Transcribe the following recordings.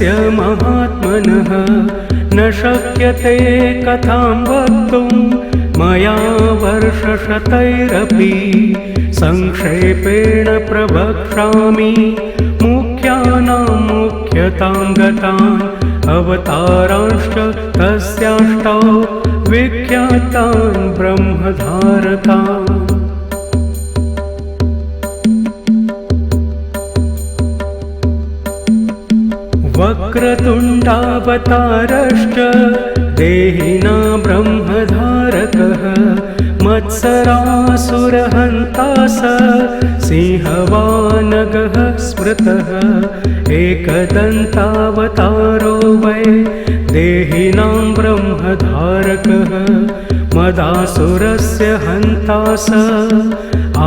गणेशस्य महात्मनः न शक्यते कथां वक्तुं मया वर्षशतैरपि संक्षेपेण प्रवक्ष्यामि मुख्यानां मुख्यतां गतान् अवतारांश्च तस्याष्टौ विख्यातान् ब्रह्मधारकान् वक्रतुण्डावतारश्च देहिना ब्रह्मधारकः मत्सरासुरहन्ता स सिंहवानगः स्मृतः। एकदन्तावतारो वै देहिनां ब्रह्मधारकः मदासुरस्य हन्ता स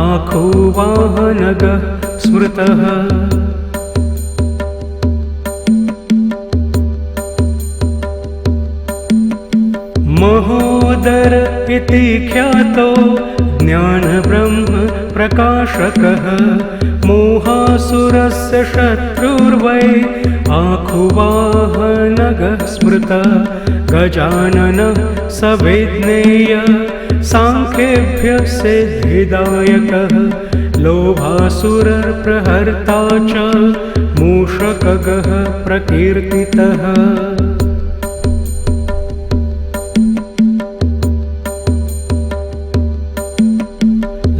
आखुवाहनगः स्मृतः महोदर इति ख्यातो ज्ञानब्रह्म प्रकाशकः। मोहासुरस्य शत्रुर्वै आखुवाहनगः स्मृत। गजाननः सविज्ञेय साङ्ख्येभ्यः सिद्धिदायकः। लोभासुरप्रहर्ता च मूषकगः प्रकीर्तितः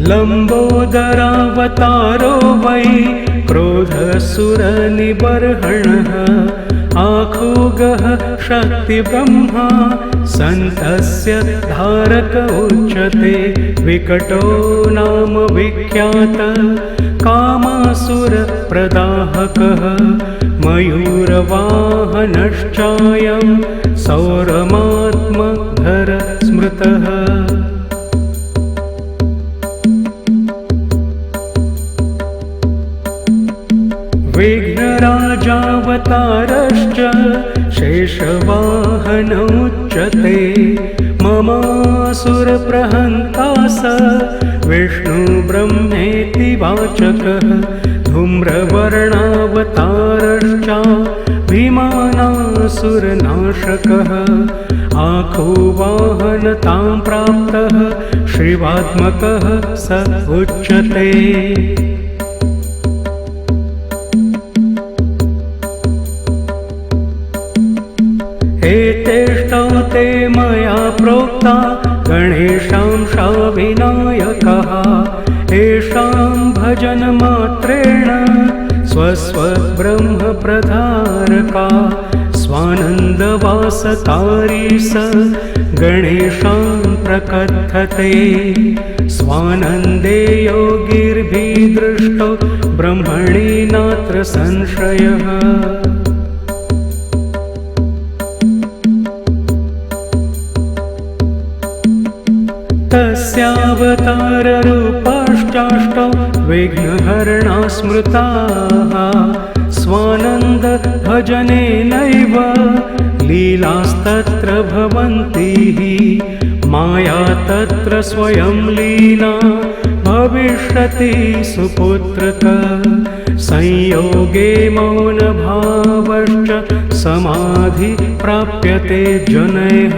लम्बोदरावतारो वै क्रोधसुरनिबर्हणः आखोगः शक्तिब्रह्मा सन्तस्य धारक उच्यते विकटो नाम विख्यात कामासुरप्रदाहकः मयूरवाहनश्चायं सौरमात्मधर स्मृतः विघ्नराजावतारश्च शेषवाहनोच्यते ममासुरप्रहन्ता स विष्णुब्रह्मेति वाचकः। धूम्रवर्णावतारश्च भीमानासुरनाशकः। आखोवाहनतां प्राप्तः शिवात्मकः स उच्यते प्रोक्ता गणेशांशा विनायकः येषां भजनमात्रेण स्वस्वब्रह्मप्रधारका। स्वानन्दवासकारी स गणेशान् प्रकथते। स्वानन्दे योगिर्भिदृष्टो ब्रह्मणि नात्र संशयः तस्यावताररूपाष्टाष्टौ विघ्नहरणा स्मृताः स्वानन्दभजनेनैव लीलास्तत्र भवन्ति माया तत्र स्वयं लीला भविष्यति सुपुत्रक। संयोगे मौनभावश्च समाधि प्राप्यते जनैः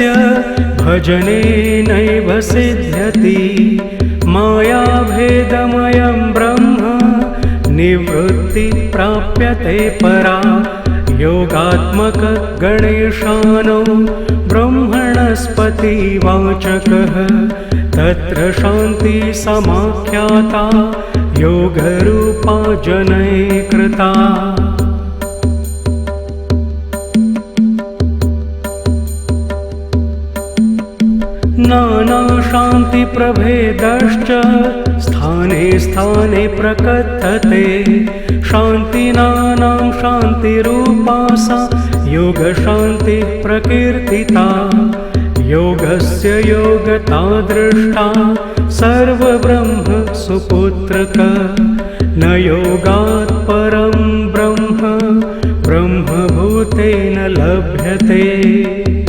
गणराजस्य भजनेनैव सिद्ध्यति। मायाभेदमयं ब्रह्म निवृत्ति प्राप्यते परा। योगात्मकगणेशानो ब्रह्मणस्पतिवाचकः तत्र शान्तिसमाख्याता योगरूपा जनै कृता नानाशान्तिप्रभेदश्च स्थाने स्थाने प्रकथते। शान्तिनानां शान्तिरूपा सा योगशान्तिः प्रकीर्तिता योगस्य योगता दृष्टा सर्वब्रह्म सुपुत्रक। न योगात् परं ब्रह्म ब्रह्मभूते तेन लभ्यते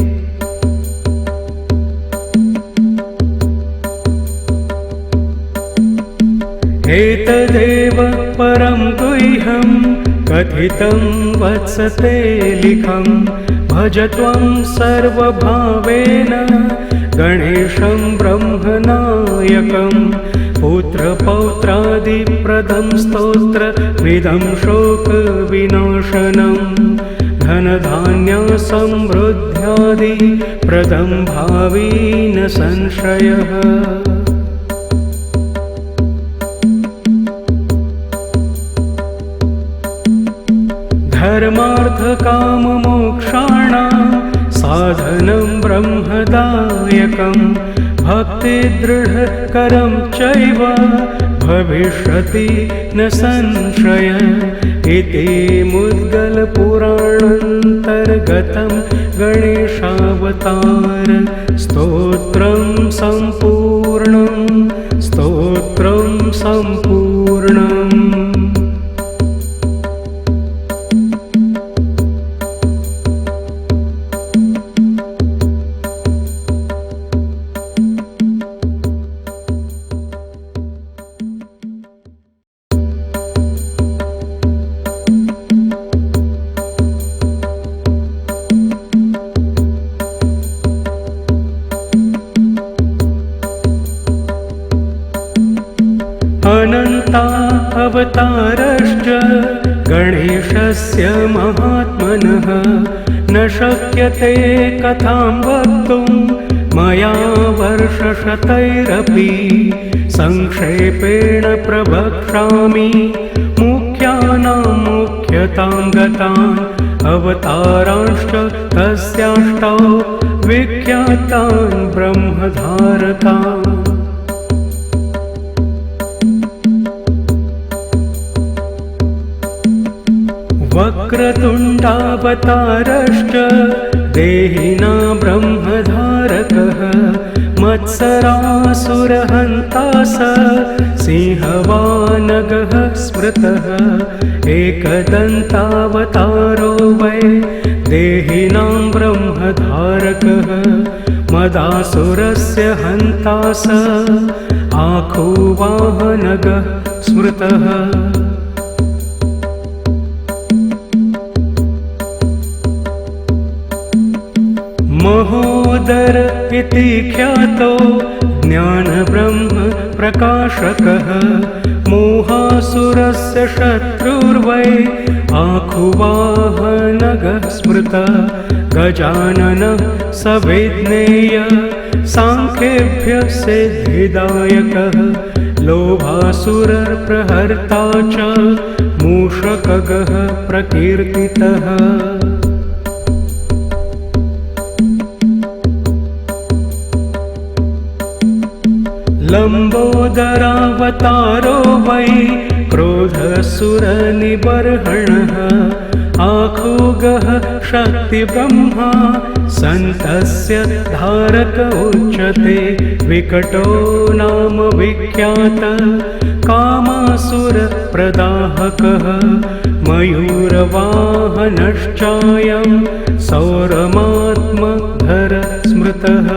एतदेव परं गुह्यं कथितं वत्सते लिखं। भज त्वं सर्वभावेन गणेशं ब्रह्मनायकं। पुत्रपौत्रादिप्रदं स्तोत्रमिदं शोकविनाशनं। धनधान्यसमृद्ध्यादिप्रदं भावी न संशयः धर्मार्थकाममोक्षाणां साधनं ब्रह्मदायकं भक्तिदृढकरं चैव भविष्यति न संशय। इति मुद्गलपुराणान्तर्गतं गणेशावतार। स्तोत्रं सम्पूर्णं स्तोत्रं सम्पूर्णम् अवतारश्च गणेशस्य महात्मनः न शक्यते कथां वक्तुं मया वर्षशतैरपि संक्षेपेण प्रवक्ष्यामि मुख्यानां मुख्यतां गतान् अवतारांश्च तस्याष्टौ विख्यातान् ब्रह्मधारकान् वक्रतुण्डावतारश्च देहिना ब्रह्मधारकः मत्सरासुरहन्ता स सिंहवानगः स्मृतः। एकदन्तावतारो वै देहिनां ब्रह्मधारकः मदासुरस्य हन्ता स आखुवाहनगः स्मृतः इति ख्यातो ज्ञानब्रह्म प्रकाशकः। मोहासुरस्य शत्रुर्वै आखुवाहनगः स्मृत। गजाननः सविज्ञेय साङ्ख्येभ्यः सिद्धिदायकः। लोभासुरप्रहर्ता च मूषकगः प्रकीर्तितः लम्बोदरावतारो वै क्रोधसुरनिबर्हणः आखुगः शक्तिब्रह्मा सन्तस्य धारक उच्यते विकटो नाम विख्यात कामासुरप्रदाहकः मयूरवाहनश्चायं सौरमात्मधर स्मृतः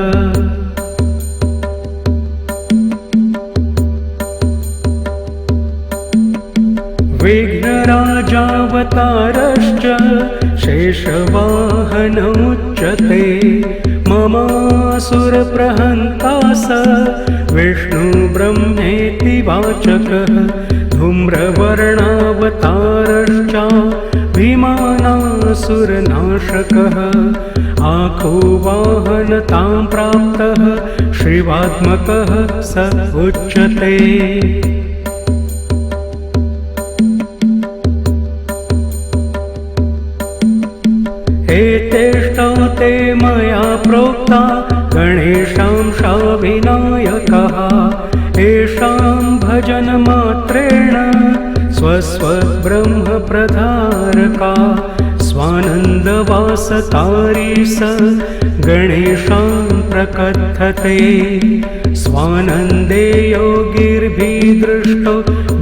विघ्नराजावतारश्च शेषवाहनमुच्यते। ममासुरप्रहन्ता स विष्णुब्रह्मेति वाचकः धूम्रवर्णावतारश्च भीमानासुरनाशकः। आखुवाहनतां प्राप्तः शिवात्मकः स उच्यते प्रोक्ता गणेशांशाविनायकः येषां भजनमात्रेण स्वस्वब्रह्मप्रधारका। स्वानन्दवासतारी स गणेशां प्रकथते। स्वानन्दे योगिर्भिदृष्टो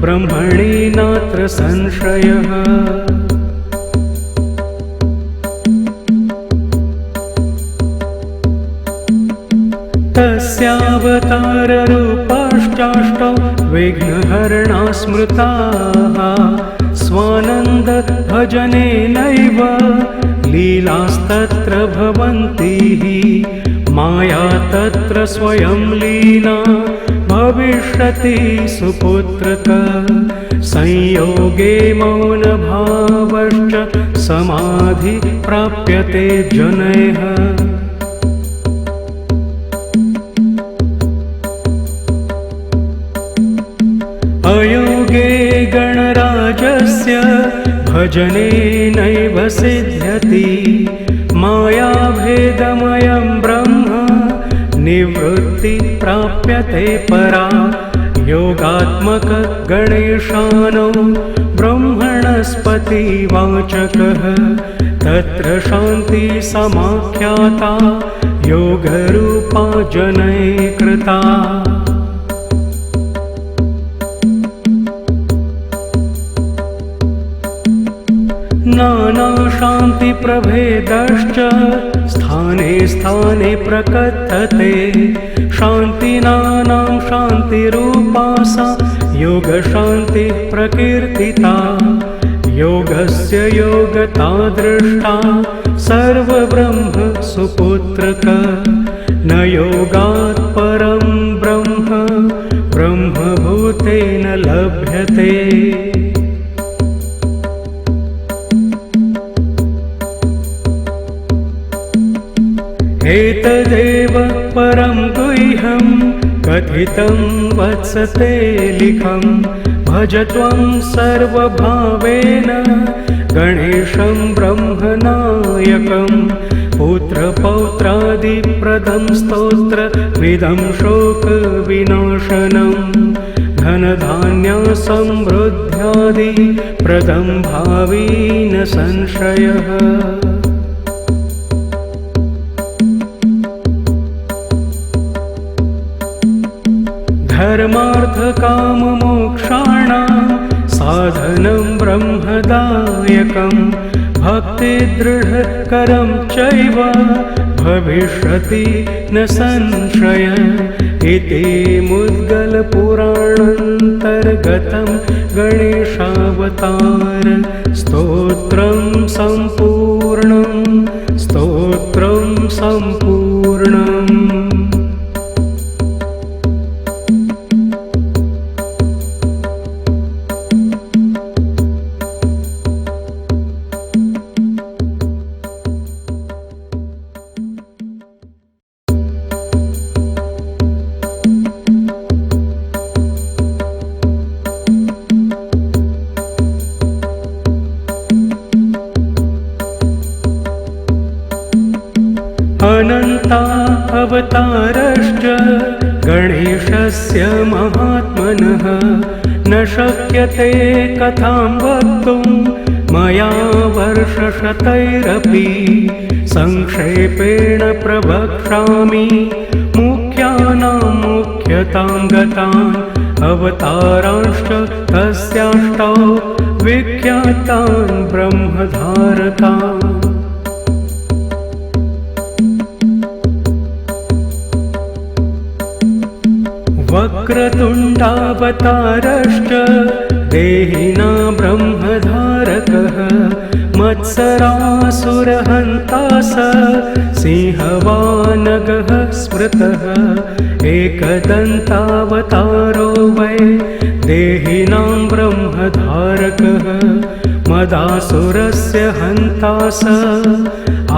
ब्रह्मणि नात्र संशयः तस्यावताररूपाश्चाष्टौ विघ्नहरणा स्मृताः स्वानन्दभजनेनैव लीलास्तत्र भवन्ति माया तत्र स्वयं लीना भविष्यति सुपुत्रक। संयोगे मौनभावश्च समाधि प्राप्यते जनैः गणराजस्य भजनेनैव सिद्ध्यति मायाभेदमयं ब्रह्म निवृत्ति प्राप्यते परा योगात्मकगणेशानो ब्रह्मणस्पतिवाचकः तत्र शान्तिसमाख्याता योगरूपा जनै कृता नानाशान्तिप्रभेदश्च स्थाने स्थाने प्रकथते। शान्तिनानां शान्तिरूपा सा योगशान्तिः प्रकीर्तिता। योगस्य योगता दृष्टा। सर्वब्रह्म सुपुत्रक। न योगात् परं ब्रह्म। ब्रह्मभूतेन लभ्यते कथितं वत्सते लिखं भज त्वं सर्वभावेन। गणेशं ब्रह्मनायकं पुत्रपौत्रादिप्रदं स्तोत्रविदं शोकविनाशनं। धनधान्यसमृद्ध्यादिप्रदं भावी न संशयः धर्मार्थकाममोक्षाणां साधनं ब्रह्मदायकं भक्तिदृढकरं चैव भविष्यति न संशय इति मुद्गलपुराणान्तर्गतं गणेशावतार स्तोत्रं सम्पूर्णं स्तोत्रं सम्पूर्णम् महात्मनः न शक्यते कथां वक्तुं मया वर्षशतैरपि संक्षेपेण प्रवक्ष्यामि मुख्यानां मुख्यतां गतान् अवतारांश्च तस्याष्टौ विख्यातान् ब्रह्मधारकान् वक्रतुण्डावतारश्च देहिना ब्रह्मधारकः मत्सरासुरहन्ता स सिंहवानगः स्मृतः। एकदन्तावतारो वै देहिनां ब्रह्मधारकः मदासुरस्य हन्ता स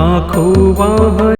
आखुवाह